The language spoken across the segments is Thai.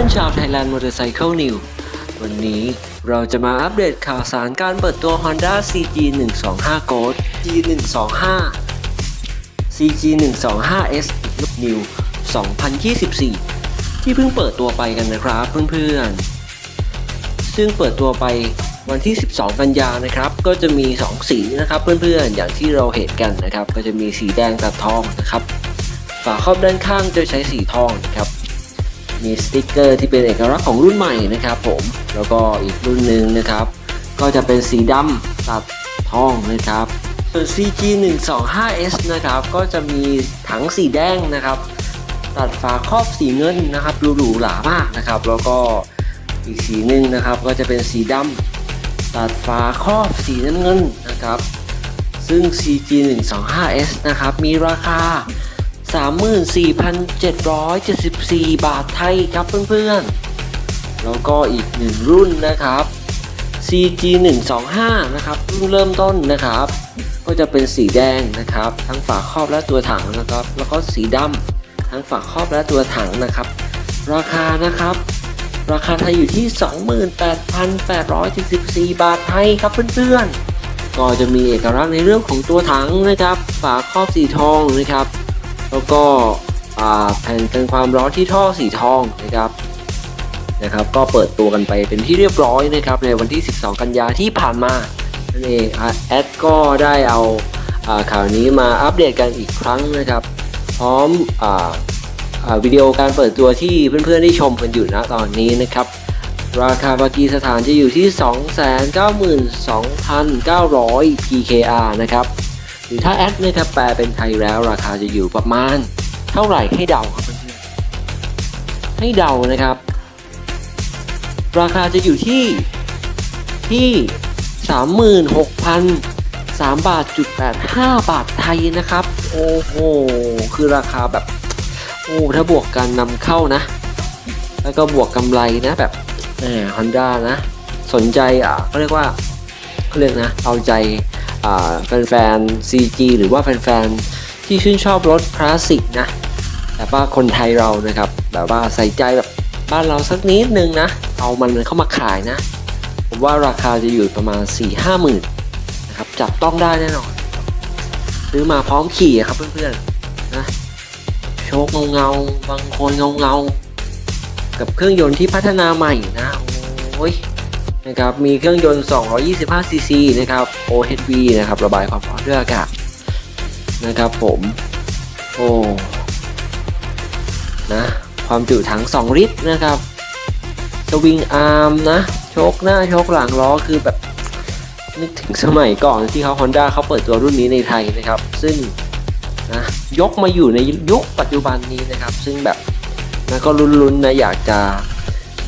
อนๆชาว Thailand Motorcycle New วันนี้เราจะมาอัปเดตข่าวสารการเปิดตัว Honda CG 125 Gold G 125 CG 125 S New 2024 ที่เพิ่งเปิดตัวไปกันนะครับเพื่อนๆ ซึ่งเปิดตัวไปวันที่ 12 กันยานะครับ ก็จะมี 2 สีนะครับเพื่อนๆ อย่างที่เราเห็นกันนะครับ ก็จะมีสีแดงตัดทองนะครับ ฝาครอบด้านข้างจะใช้สีทองนะครับ มีสติกเกอร์ที่เป็นเอกลักษณ์ของรุ่นใหม่นะครับผมแล้วก็อีกรุ่นหนึ่งนะครับ ก็จะเป็นสีดำตัดทองนะครับส่วน CG 1 2 5 S นะครับก็จะมีถังสีแดงนะครับ ตัดฝาครอบสีเงินนะครับหรูหรามากนะครับ แล้วก็อีกสีหนึ่งนะครับ ก็จะเป็นสีดำตัดฝาครอบสีน้ำเงินนะครับ ซึ่ง CG 1 2 5 S นะครับมีราคา 34,774 บาทไทยครับเพื่อนๆ แล้วก็อีกหนึ่งรุ่นนะครับ CG 125นะครับรุ่นเริ่มต้นนะครับ ก็จะเป็นสีแดงนะครับ ทั้งฝาครอบและตัวถังนะครับ แล้วก็สีดำทั้งฝาครอบและตัวถังนะครับ ราคานะครับ ราคาไทยอยู่ที่ 28,874 บาทไทยครับเพื่อนๆ ก็จะมีเอกลักษณ์ในเรื่องของตัวถังนะครับ ฝาครอบสีทองนะครับ แล้วก็แผ่นกันความร้อนที่ท่อสีทองนะครับนะครับ ก็เปิดตัวกันไปเป็นที่เรียบร้อยนะครับ ในวันที่ 12 กันยาที่ผ่านมานั่นเองอแอดก็ได้เอาอาข่าวนี้มาอัปเดตกันอีกครั้งนะครับ พร้อมออวิดีโอการเปิดตัวที่เพื่อนๆได้ชมกันอยู่นะตอนนี้นะครับ ราคาปากีสถานจะอยู่ที่ 292,900 PKR นะครับ หรือถ้าแอดเนะครับแปลเป็นไทยแล้วราคาจะอยู่ประมาณ เท่าไหร่ให้เดาครับเพื่อนๆให้เดานะครับ ราคาจะอยู่ที่ที่ 36,003บาทจุด85บาทไทยนะครับ โอ้โห คือราคาแบบ โอ้ ถ้าบวกการนำเข้านะ แล้วก็บวกกำไรนะแบบแหมฮอนด้านะ สนใจอะก็เรียกว่าเขาเรียกนะ เอาใจ แฟนๆ CG หรือว่าแฟนๆ ที่ชื่นชอบรถคลาสสิกนะ แต่ว่าคนไทยเรานะครับแบบว่าใส่ใจแบบบ้านเราสักนิดนึงนะ เอามันเข้ามาขายนะ ผมว่าราคาจะอยู่ประมาณ 4 5หมื่นนะครับจับต้องได้แน่นอนซื้อมาพร้อมขี่ครับเพื่อนๆนะโชคเงาเงาบางคนเงาเงากับเครื่องยนต์ที่พัฒนาใหม่นะโอ้ย นะครับมีเครื่องยนต์ 225ซีซีนะครับ OHV นะครับระบายความร้อนด้วยอากาศนะครับผมโอ้นะความจุถัง 2 ลิตรนะครับสวิงอาร์มนะโชคหน้าโชคหลังล้อคือแบบนึกถึงสมัยก่อนที่เขา Honda เขาเปิดตัวรุ่นนี้ในไทยนะครับ ซึ่งนะยกมาอยู่ในยุคปัจจุบันนี้นะครับ ซึ่งแบบนะก็ลุ้นๆนะอยากจะ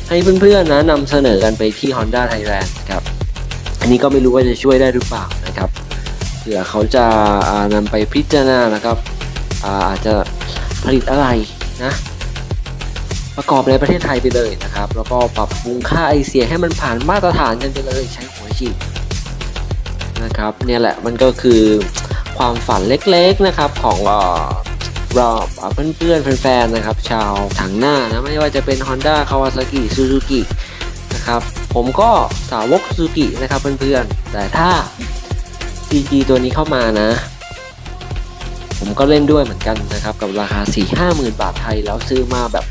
ให้เพื่อนๆนะนำเสนอกันไปที่ Honda Thailand ครับ อันนี้ก็ไม่รู้ว่าจะช่วยได้หรือเปล่านะครับเผื่อเขาจะานำไปพิจารณานะครับอาอาจจะผลิตอะไรนะ ประกอบในประเทศไทยไปเลยนะครับ แล้วก็ปรับปรุงค่าไอเสียให้มันผ่านมาตรฐานกันไปเลยใช้หัวฉีดนะครับเนี่ยแหละมันก็คือความฝันเล็กๆนะครับของ เอ่อเราเพื่อนๆแฟนๆนะครับ ชาวถังหน้านะไม่ว่าจะเป็น Honda Kawasaki Suzuki นะครับผมก็สาวก Suzuki นะครับเพื่อนๆ แต่ถ้า CG ตัวนี้เข้ามานะ ผมก็เล่นด้วยเหมือนกันนะครับ กับราคา 4-5หมื่นบาทไทยแล้วซื้อมาแบบ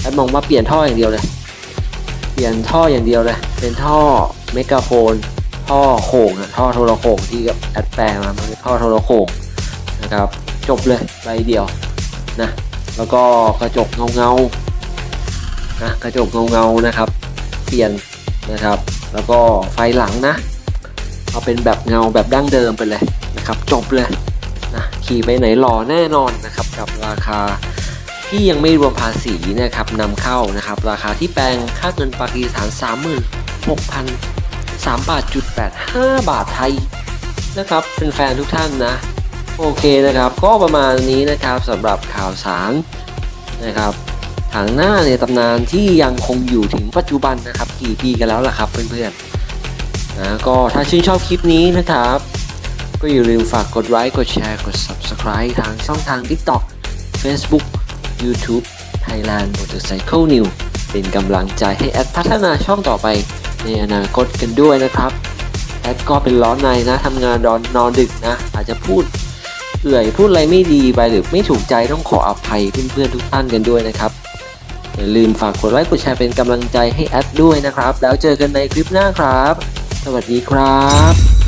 แอดมองว่าเปลี่ยนท่ออย่างเดียวเลย เปลี่ยนท่ออย่างเดียวเลย เป็นท่อเมกาโฟนท่อโข่งท่อโทรโข่งที่แอดแปลงมามันเป็นท่อโทรโข่งนะครับ จบเลยใบเดียวนะแล้วก็กระจกเงาเงานะกระจกเงาเงานะครับ เปลี่ยนนะครับ แล้วก็ไฟหลังนะ เอาเป็นแบบเงาแบบดั้งเดิมไปเลยนะครับ จบเลยนะขี่ไปไหนหล่อแน่นอนนะครับกับราคาที่ยังไม่รวมภาษีนะครับนำเข้านะครับ ราคาที่แปลงค่าเงินปากีสถาน36,000 3บาทจุด85 บาทไทยนะครับเป็นแฟนๆทุกท่านนะ โอเคนะครับ ก็ประมาณนี้นะครับสำหรับข่าวสารนะครับทางหน้าในตำนานที่ยังคงอยู่ถึงปัจจุบันนะครับ กี่ปีกันแล้วล่ะครับเพื่อนๆนะก็ถ้าชื่นชอบคลิปนี้นะครับ ก็อย่าลืมฝากกดไลค์กดแชร์กด Subscribe ทางช่องทาง TikTok Facebook YouTube Thailand Motorcycle New เป็นกำลังใจให้แอดพัฒนาช่องต่อไปในอนาคตกันด้วยนะครับแอดก็เป็นร้อนในนะทำงานรอนนอนดึกนะ อาจจะพูด เอื่อยพูดอะไรไม่ดีไปหรือไม่ถูกใจต้องขออภัยเพื่อนๆทุกท่านกันด้วยนะครับอย่าลืมฝากกดไลค์กดแชร์เป็นกำลังใจให้แอดด้วยนะครับ แล้วเจอกันในคลิปหน้าครับ สวัสดีครับ